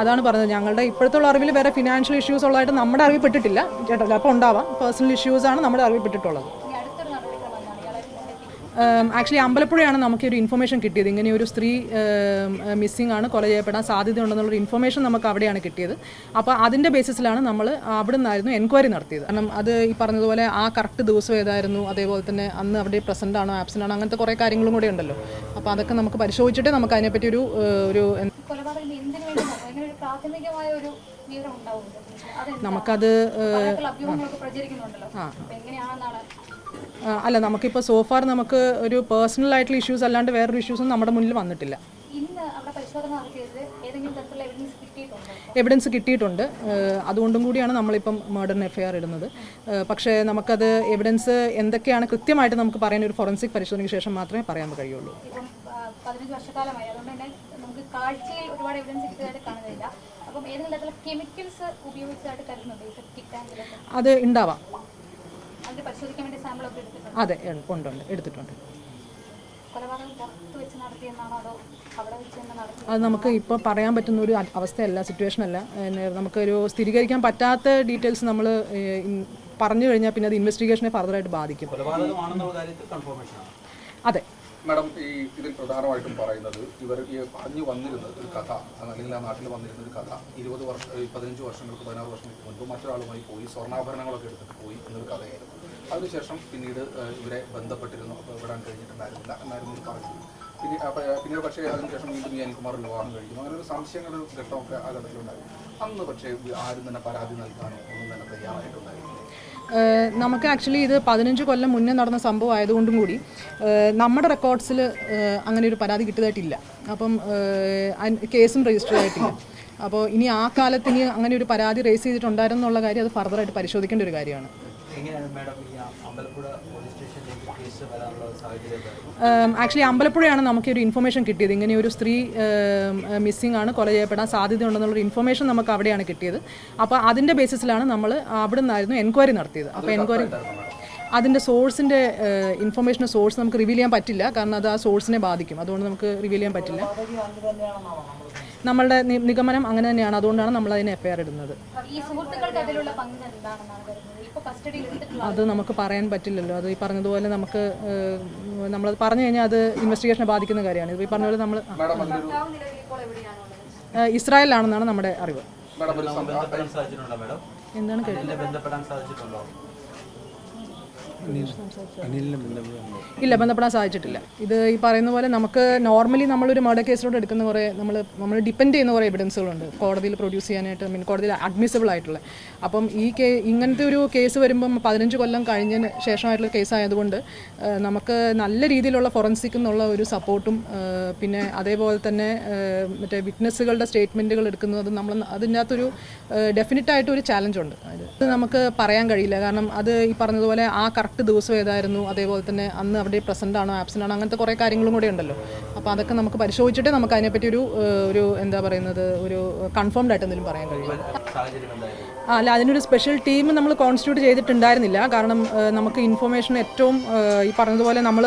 അതാണ് പറഞ്ഞത്. ഞങ്ങളുടെ ഇപ്പോഴത്തുള്ള അറിവിൽ വേറെ ഫിനാൻഷ്യൽ ഇഷ്യൂസ് ഉള്ളതായിട്ട് നമ്മുടെ അറിവിൽപ്പെട്ടിട്ടില്ല. ചേട്ടാ അപ്പോൾ ഉണ്ടാവാം. പേഴ്സണൽ ഇഷ്യൂസ് ആണ് നമ്മുടെ അറിവിൽപ്പെട്ടിട്ടുള്ളത്. ആക്ച്വലി അമ്പലപ്പുഴയാണ് നമുക്ക് ഒരു ഇൻഫർമേഷൻ കിട്ടിയത്. ഇങ്ങനെ ഒരു സ്ത്രീ മിസ്സിംഗ് ആണ്. കൊല ചെയ്യപ്പെടാൻ സാധ്യതയുണ്ടെന്നുള്ളൊരു ഇൻഫർമേഷൻ നമുക്ക് അവിടെയാണ് കിട്ടിയത്. അപ്പോൾ അതിന്റെ ബേസിസിലാണ് നമ്മൾ അവിടെ നിന്നായിരുന്നു എൻക്വയറി നടത്തിയത്. കാരണം അത് ഈ പറഞ്ഞതുപോലെ ആ കറക്റ്റ് ദിവസം ഏതായിരുന്നു അതേപോലെ തന്നെ അന്ന് അവിടെ പ്രസന്റ് ആണോ ആബ്സെന്റ് ആണോ അങ്ങനത്തെ കുറേ കാര്യങ്ങളും കൂടെ ഉണ്ടല്ലോ. അപ്പോൾ അതൊക്കെ നമുക്ക് പരിശോധിച്ചിട്ട് നമുക്ക് അതിനെപ്പറ്റി ഒരു ഒരു ഈ കൊലപാതകം എന്തിനു വേണ്ടി നടന്നു ഇങ്ങനെ ഒരു പ്രാഥമികമായ ഒരു വിവരം ഉണ്ടാവുമല്ലോ നമുക്കത് അഭ്യൂഹങ്ങളൊക്കെ പ്രചരിക്കുന്നുണ്ടല്ലോ. എങ്ങനെയാണെന്നാണ്? അല്ല നമുക്കിപ്പോൾ സോഫാർ നമുക്ക് ഒരു പേഴ്സണൽ ആയിട്ടുള്ള ഇഷ്യൂസ് അല്ലാണ്ട് വേറൊരു ഇഷ്യൂസും നമ്മുടെ മുന്നിൽ വന്നിട്ടില്ല. എവിഡൻസ് കിട്ടിയിട്ടുണ്ടോ അതുകൊണ്ടും കൂടിയാണ് നമ്മളിപ്പം മേഡറിന് എഫ് ഐ ആർ ഇടുന്നത്. പക്ഷേ നമുക്കത് എവിഡൻസ് എന്തൊക്കെയാണ് കൃത്യമായിട്ട് നമുക്ക് പറയാൻ ഒരു ഫോറൻസിക് പരിശോധനയ്ക്ക് ശേഷം മാത്രമേ പറയാൻ കഴിയുള്ളൂ. പതിനഞ്ച് വർഷക്കാലമായി. അതുകൊണ്ട് തന്നെ നമുക്ക് കാഴ്ചയിൽ ഒരുപാട് എവിഡൻസ് കിട്ടിയതായിട്ട് കാണുന്നില്ല. അത് ഉണ്ടാവാം. അതെ ഉണ്ടുണ്ട് ഉണ്ട് എടുത്തിട്ടുണ്ട്. അതോ നമുക്ക് ഇപ്പോൾ പറയാൻ പറ്റുന്ന ഒരു അവസ്ഥയല്ല സിറ്റുവേഷൻ അല്ല. പിന്നെ നമുക്കൊരു സ്ഥിരീകരിക്കാൻ പറ്റാത്ത ഡീറ്റെയിൽസ് നമ്മൾ പറഞ്ഞു കഴിഞ്ഞാൽ പിന്നെ അത് ഇൻവെസ്റ്റിഗേഷനെ ഫർദറായിട്ട് ബാധിക്കും. അതെ. മാഡം ഈ ഇതിൽ പ്രധാനമായിട്ടും പറയുന്നത് ഇവർ ഈ പറഞ്ഞു വന്നിരുന്ന ഒരു കഥ അല്ലെങ്കിൽ ആ നാട്ടിൽ വന്നിരുന്ന ഒരു കഥ ഇരുപത് വർഷം പതിനഞ്ച് വർഷങ്ങൾക്ക് പതിനാറ് വർഷങ്ങൾക്ക് മുൻപ് മറ്റൊരാളുമായി പോയി സ്വർണാഭരണങ്ങളൊക്കെ എടുത്തിട്ട് പോയി എന്നൊരു കഥയായിരുന്നു. അതിനുശേഷം പിന്നീട് ഇവരെ ബന്ധപ്പെട്ടിരുന്നു വിടാൻ കഴിഞ്ഞിട്ടുണ്ടായിരുന്നില്ല എന്നായിരുന്നു ഇവർ പറഞ്ഞു പിന്നെ പിന്നീട് പക്ഷേ അതിനുശേഷം വീണ്ടും ഈ അനിൽകുമാർ വിവാഹം കഴിക്കുന്നു. അങ്ങനെ ഒരു സംശയങ്ങളുടെ ഒരു ഘട്ടമൊക്കെ ആ ഘട്ടത്തിലുണ്ടായിരുന്നു അന്ന് പക്ഷേ ആരും തന്നെ പരാതി നൽകാനോ ഒന്നും തന്നെ തയ്യാറായിട്ടുണ്ടായിരുന്നു നമുക്ക് ആക്ച്വലി ഇത് പതിനഞ്ച് കൊല്ലം മുന്നേ നടന്ന സംഭവം ആയതുകൊണ്ടും കൂടി നമ്മുടെ റെക്കോർഡ്സിൽ അങ്ങനെ ഒരു പരാതി കിട്ടിയതായിട്ടില്ല. അപ്പം കേസും രജിസ്റ്റർ ആയിട്ടില്ല അപ്പോൾ ഇനി ആ കാലത്ത് ഇനി അങ്ങനെ ഒരു പരാതി റേസ് ചെയ്തിട്ടുണ്ടായിരുന്നുള്ള കാര്യം അത് ഫർദറായിട്ട് പരിശോധിക്കേണ്ട ഒരു കാര്യമാണ്. എങ്ങനെയാണ് മാഡം ഈ ആക്ച്വലി അമ്പലപ്പുഴയാണ് നമുക്ക് ഒരു ഇൻഫർമേഷൻ കിട്ടിയത്. ഇങ്ങനെ ഒരു സ്ത്രീ മിസ്സിംഗ് ആണ് കൊല ചെയ്യപ്പെടാൻ സാധ്യതയുണ്ടെന്നുള്ളൊരു ഇൻഫർമേഷൻ നമുക്ക് അവിടെയാണ് കിട്ടിയത്. അപ്പോൾ അതിന്റെ ബേസിസിലാണ് നമ്മൾ അവിടെ നിന്നായിരുന്നു എൻക്വയറി നടത്തിയത്. അപ്പോൾ എൻക്വയറി അതിന്റെ സോഴ്സിന്റെ ഇൻഫർമേഷന്റെ സോഴ്സ് നമുക്ക് റിവീൽ ചെയ്യാൻ പറ്റില്ല. കാരണം അത് ആ സോഴ്സിനെ ബാധിക്കും. അതുകൊണ്ട് നമുക്ക് റിവീൽ ചെയ്യാൻ പറ്റില്ല. നമ്മളുടെ നിഗമനം അങ്ങനെ തന്നെയാണ്. അതുകൊണ്ടാണ് നമ്മൾ അതിനെ എഫ് ഐ ആർ ഇടുന്നത്. ഈ സുഹൃത്തുക്കൾക്ക് അതിലുള്ള പങ്ക് എന്താണെന്നാണ് കരുതുന്നത് ഇപ്പൊ കസ്റ്റഡിയിൽ എടുത്തിട്ടുള്ള അത് നമുക്ക് പറയാൻ പറ്റില്ലല്ലോ. അത് ഈ പറഞ്ഞതുപോലെ നമുക്ക് നമ്മൾ പറഞ്ഞു കഴിഞ്ഞാൽ അത് ഇൻവെസ്റ്റിഗേഷനെ ബാധിക്കുന്ന കാര്യമാണ്. ഇത് ഈ പറഞ്ഞപോലെ നമ്മൾ ഇസ്രായേലാണെന്നാണ് നമ്മുടെ അറിവ്. എന്താണ് കേട്ടത്? ബന്ധപ്പെടാൻ സാധിച്ചിട്ടുണ്ടോ? ഇല്ല ബന്ധപ്പെടാൻ സാധിച്ചിട്ടില്ല. ഇത് ഈ പറയുന്ന പോലെ നമുക്ക് നോർമലി നമ്മളൊരു മർഡർ കേസിലോട്ട് എടുക്കുന്ന കുറേ നമ്മൾ നമ്മൾ ഡിപ്പെൻഡ് ചെയ്യുന്ന കുറേ എവിഡൻസുകളുണ്ട് കോടതിയിൽ പ്രൊഡ്യൂസ് ചെയ്യാനായിട്ട് മീൻ കോടതിയിൽ അഡ്മിസിബിൾ ആയിട്ടുള്ള. അപ്പം ഈ കേ ഇങ്ങനത്തെ ഒരു കേസ് വരുമ്പം പതിനഞ്ച് കൊല്ലം കഴിഞ്ഞതിന് ശേഷമായിട്ടുള്ള കേസ് ആയതുകൊണ്ട് നമുക്ക് നല്ല രീതിയിലുള്ള ഫോറൻസിക് എന്നുള്ള ഒരു സപ്പോർട്ടും പിന്നെ അതേപോലെ തന്നെ മറ്റേ വിറ്റ്നസ്സുകളുടെ സ്റ്റേറ്റ്മെന്റുകൾ എടുക്കുന്നതും നമ്മൾ അതിന്റെ അകത്തൊരു ഡെഫിനറ്റ് ആയിട്ട് ഒരു ചാലഞ്ച് അത് നമുക്ക് പറയാൻ കഴിയില്ല. കാരണം അത് ഈ പറഞ്ഞതുപോലെ ആ കറക്റ്റ് ദിവസം ഏതായിരുന്നു അതേപോലെ തന്നെ അന്ന് അവിടെ പ്രസന്റ് ആണോ ആബ്സെന്റ് ആണോ അങ്ങനത്തെ കുറേ കാര്യങ്ങളും കൂടെ ഉണ്ടല്ലോ. അപ്പോൾ അതൊക്കെ നമുക്ക് പരിശോധിച്ചിട്ടേ നമുക്ക് അതിനെപ്പറ്റി ഒരു ഒരു എന്താ പറയുന്നത് ഒരു കൺഫേംഡ് ആയിട്ട് എന്തെങ്കിലും പറയാൻ കഴിയും അല്ല അതിനൊരു സ്പെഷ്യൽ ടീം നമ്മൾ കോൺസ്റ്റിറ്റ്യൂട്ട് ചെയ്തിട്ടുണ്ടായിരുന്നില്ല. കാരണം നമുക്ക് ഇൻഫർമേഷൻ ഏറ്റവും ഈ പറഞ്ഞതുപോലെ നമ്മൾ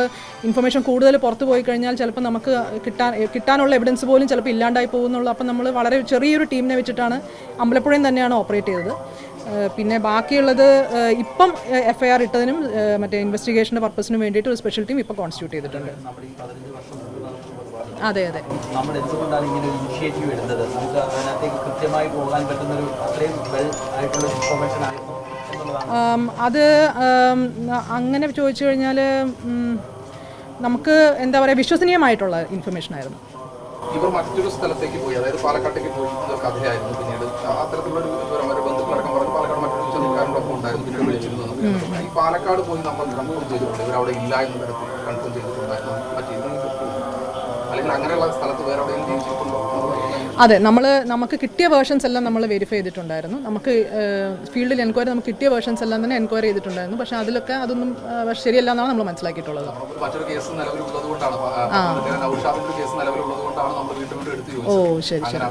ഇൻഫർമേഷൻ കൂടുതൽ പുറത്തു പോയി കഴിഞ്ഞാൽ ചിലപ്പോൾ നമുക്ക് കിട്ടാൻ കിട്ടാനുള്ള എവിഡൻസ് പോലും ചിലപ്പോൾ ഇല്ലാണ്ടായി പോകുന്നുള്ളൂ. അപ്പം നമ്മൾ വളരെ ചെറിയൊരു ടീമിനെ വെച്ചിട്ടാണ് അമ്പലപ്പുഴയും തന്നെയാണ് ഓപ്പറേറ്റ് ചെയ്തത്. പിന്നെ ബാക്കിയുള്ളത് ഇപ്പം എഫ് ഐ ആർ ഇട്ടതിനും മറ്റേ ഇൻവെസ്റ്റിഗേഷന്റെ പർപ്പസിനും വേണ്ടിയിട്ട് ഒരു സ്പെഷ്യൽ ടീം ഇപ്പം കോൺസ്റ്റിറ്റ്യൂട്ട് ചെയ്തിട്ടുണ്ട്. അതെ അതെ. നമ്മൾ എന്തുകൊണ്ടാണ് ഇങ്ങനെ ഒരു ഇനിഷ്യേറ്റീവ് എടുത്തത്? നമുക്ക് അതിനകത്തേക്ക് കൃത്യമായി പോകാൻ പറ്റുന്ന ഒരു അത്രയും വെൽ ആയിട്ടുള്ള ഇൻഫോർമേഷൻ ആണ് അത് അങ്ങനെ ചോദിച്ചു കഴിഞ്ഞാൽ നമുക്ക് എന്താ പറയുക വിശ്വസനീയമായിട്ടുള്ള ഇൻഫർമേഷൻ ആയിരുന്നു. ഇവർ മറ്റൊരു സ്ഥലത്തേക്ക് പോയി. അതായത് പാലക്കാട്ടേക്ക് പോയി. കഥയായിരുന്നു പിന്നീട്. ആ അത്തരത്തിലുള്ള ഉണ്ടായിരുന്നു വിളിച്ചിരുന്നു. ഈ പാലക്കാട് പോയി നമ്മൾ കൺഫേം ചെയ്തിട്ടുണ്ട്. ഇവർ അവിടെ ഇല്ല എന്ന തരത്തിൽ കൺഫേം ചെയ്തിട്ടുണ്ടായിരുന്നു. മറ്റേ അല്ലെങ്കിൽ അങ്ങനെയുള്ള സ്ഥലത്ത് വേറെ എവിടെയെങ്കിലും ജീവിച്ചിട്ടുണ്ടോ? അതെ നമ്മൾ നമുക്ക് കിട്ടിയ വേർഷൻസ് എല്ലാം നമ്മൾ വെരിഫൈ ചെയ്തിട്ടുണ്ടായിരുന്നു. നമുക്ക് ഫീൽഡിൽ എൻക്വയറി നമുക്ക് കിട്ടിയ വേർഷൻസ് എല്ലാം തന്നെ എൻക്വയറി ചെയ്തിട്ടുണ്ടായിരുന്നു. പക്ഷേ അതിലൊക്കെ അതൊന്നും ശരിയല്ല എന്നാണ് നമ്മൾ മനസ്സിലാക്കിയിട്ടുള്ളത്. ഓ ശരി ശരി.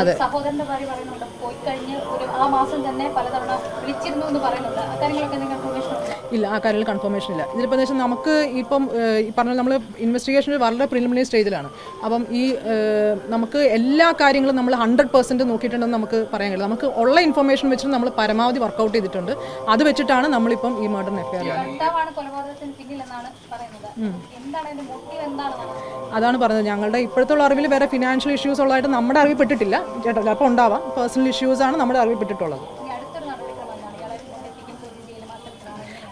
അതെ. സഹോദരന്റെ ഭാര്യ പറയുന്നുണ്ട് പോയി കഴിഞ്ഞ് ഒരു ആ മാസം തന്നെ പലതവണ വിളിച്ചിരുന്നു എന്ന് പറയുന്നുണ്ട്. അക്കാര്യങ്ങളൊക്കെ ഇല്ല ആ കാര്യത്തിൽ കൺഫർമേഷൻ ഇല്ല. ഇതിലിപ്പോൾ വെച്ചാൽ നമുക്ക് ഇപ്പം പറഞ്ഞ നമ്മൾ ഇൻവെസ്റ്റിഗേഷൻ വളരെ പ്രിലിമിനറി സ്റ്റേജിലാണ് അപ്പം ഈ നമുക്ക് എല്ലാ കാര്യങ്ങളും നമ്മൾ ഹൺഡ്രഡ് പെർസെന്റ് നോക്കിയിട്ടുണ്ടെന്ന് നമുക്ക് പറയാൻ കഴിയില്ല. നമുക്ക് ഉള്ള ഇൻഫർമേഷൻ വെച്ചിട്ട് നമ്മൾ പരമാവധി വർക്കൗട്ട് ചെയ്തിട്ടുണ്ട്. അത് വെച്ചിട്ടാണ് നമ്മളിപ്പം ഈ മർഡർ എഫ് ഐ ആർ ഭർത്താവാണ് കൊലപാതകത്തിന് പിന്നിലെന്നാണ് പറയുന്നത്. എന്താണ് അതിന്റെ മോട്ടീവ് എന്താണെന്നാണ് അതാണ് പറഞ്ഞത്. ഞങ്ങളുടെ ഇപ്പോഴത്തുള്ള അറിവിൽ വേറെ ഫിനാൻഷ്യൽ ഇഷ്യൂസ് ഉള്ളതായിട്ട് നമ്മുടെ അറിവിൽ പെട്ടിട്ടില്ല. ചേട്ടാ അപ്പോൾ ഉണ്ടാവാം. പേഴ്സണൽ ഇഷ്യൂസ് ആണ് നമ്മുടെ അറിവിൽ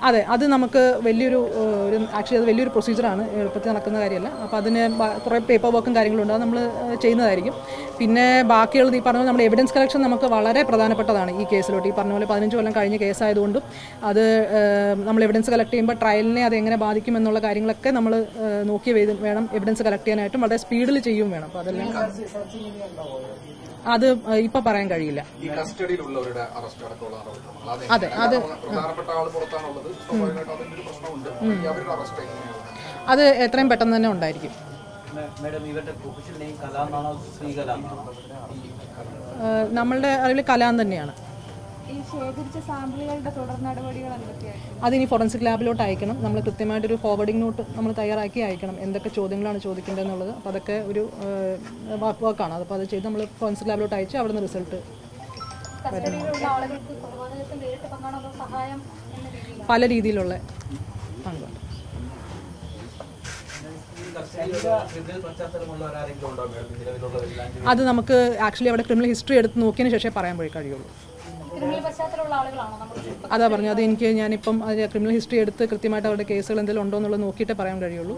അതെ അത് നമുക്ക് വലിയൊരു ഒരു ആക്ച്വലി അത് വലിയൊരു പ്രൊസീജിയറാണ് എളുപ്പത്തിൽ നടക്കുന്ന കാര്യമല്ല. അപ്പോൾ അതിന് കുറേ പേപ്പർ വർക്കും കാര്യങ്ങളും ഉണ്ട് അത് നമ്മൾ ചെയ്യുന്നതായിരിക്കും. പിന്നെ ബാക്കിയുള്ളത് ഈ പറഞ്ഞ നമ്മുടെ എവിഡൻസ് കളക്ഷൻ നമുക്ക് വളരെ പ്രധാനപ്പെട്ടതാണ് ഈ കേസിലോട്ട് ഈ പറഞ്ഞ പോലെ പതിനഞ്ച് കൊല്ലം കഴിഞ്ഞ കേസായതുകൊണ്ടും അത് നമ്മൾ എവിഡൻസ് കളക്ട് ചെയ്യുമ്പോൾ ട്രയലിനെ അത് എങ്ങനെ ബാധിക്കും എന്നുള്ള കാര്യങ്ങളൊക്കെ നമ്മൾ നോക്കി വേണം എവിഡൻസ് കളക്ട് ചെയ്യാനായിട്ടും വളരെ സ്പീഡിൽ ചെയ്യും വേണം. അപ്പോൾ അതെല്ലാം അത് ഇപ്പൊ പറയാൻ കഴിയില്ല. ഈ കസ്റ്റഡിയിലുള്ളവരുടെ അറസ്റ്റ് അടക്കമുള്ള അതെ. അത് പ്രധാനപ്പെട്ട ആൾ പുറത്താണുള്ളത്. പ്രശ്നമുണ്ട്. അവരുടെ അറസ്റ്റ് അത് എത്രയും പെട്ടെന്ന് തന്നെ ഉണ്ടായിരിക്കും. മേഡം ഇവരുടെ ഒഫീഷ്യൽ നെയിം ശ്രീകല നമ്മളുടെ അറിവിൽ കലാൻ തന്നെയാണ്. ഈ ശേഖരിച്ച സാമ്പിളുകളുടെ തുടർ നടപടികൾ എന്തൊക്കെയാണ്? അതിനി ഫോറൻസിക് ലാബിലോട്ട് അയക്കണം. നമ്മൾ കൃത്യമായിട്ടൊരു ഫോർവേഡിംഗ് നോട്ട് നമ്മൾ തയ്യാറാക്കി അയക്കണം. എന്തൊക്കെ ചോദ്യങ്ങളാണ് ചോദിക്കേണ്ടതെന്നുള്ളത് അപ്പോൾ അതൊക്കെ ഒരു വർക്ക് വർക്കാണ് അപ്പോൾ അത് ചെയ്ത് നമ്മൾ ഫോറൻസിക് ലാബിലോട്ട് അയച്ച് അവിടെ നിന്ന് റിസൾട്ട് കസ്റ്റഡിയിലുള്ള ആളുകൾക്ക് കൊലപാതകത്തിൽ നേരിട്ട് പങ്കാണോ അതോ സഹായം എന്ന രീതിയിലാണ്. പല രീതിയിലുള്ള പങ്കുണ്ട് അത് നമുക്ക് ആക്ച്വലി അവിടെ ക്രിമിനൽ ഹിസ്റ്ററി എടുത്ത് നോക്കിയതിന് ശേഷമേ പറയാൻ പോയി കഴിയുള്ളൂ. ക്രിമിനൽ പശ്ചാത്തലമുള്ള ആളുകളാണോ നമ്മൾ അതാ പറഞ്ഞു അത് എനിക്ക് ഞാനിപ്പം അതിന്റെ ക്രിമിനൽ ഹിസ്റ്ററി എടുത്ത് കൃത്യമായിട്ട് അവരുടെ കേസുകൾ എന്തെങ്കിലും ഉണ്ടോ എന്നുള്ളത് നോക്കിയിട്ട് പറയാൻ കഴിയുള്ളൂ.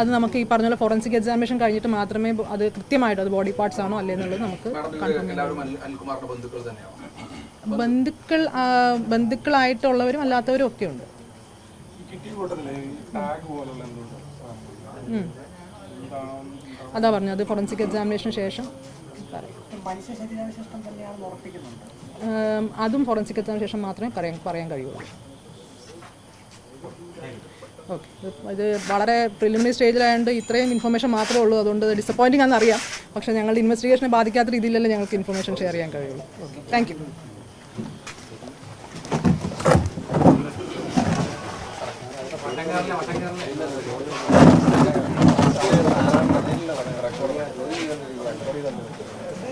അത് നമുക്ക് ഈ പറഞ്ഞ പോലെ ഫോറൻസിക് എക്സാമിനേഷൻ കഴിഞ്ഞിട്ട് മാത്രമേ അത് കൃത്യമായിട്ട് അത് ബോഡി പാർട്സ് ആണോ അല്ലേ എന്നുള്ളത് നമുക്ക് ബന്ധുക്കൾ തന്നെയാണ്? ബന്ധുക്കൾ ആ, ബന്ധുക്കളായിട്ടുള്ളവരും അല്ലാത്തവരും ഒക്കെ ഉണ്ട്. അതാ പറഞ്ഞു അത് ഫോറൻസിക് എക്സാമിനേഷന് ശേഷം പറയാം. അതും ഫോറൻസിക് എക്സാമിന് ശേഷം മാത്രമേ പറയാൻ പറയാൻ കഴിയുള്ളൂ. ഓക്കെ ഇത് വളരെ പ്രിലിമിനറി സ്റ്റേജിലായതുകൊണ്ട് ഇത്രയും ഇൻഫർമേഷൻ മാത്രമേ ഉള്ളൂ. അതുകൊണ്ട് ഡിസപ്പോയിന്റിംഗ് ആണെന്ന് അറിയാം പക്ഷേ ഞങ്ങളുടെ ഇൻവെസ്റ്റിഗേഷനെ ബാധിക്കാത്ത രീതിയിലല്ലേ ഞങ്ങൾക്ക് ഇൻഫർമേഷൻ ഷെയർ ചെയ്യാൻ കഴിയുള്ളൂ. ഓക്കെ താങ്ക് യു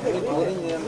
ചോദ്യം ചെയ്യാൻ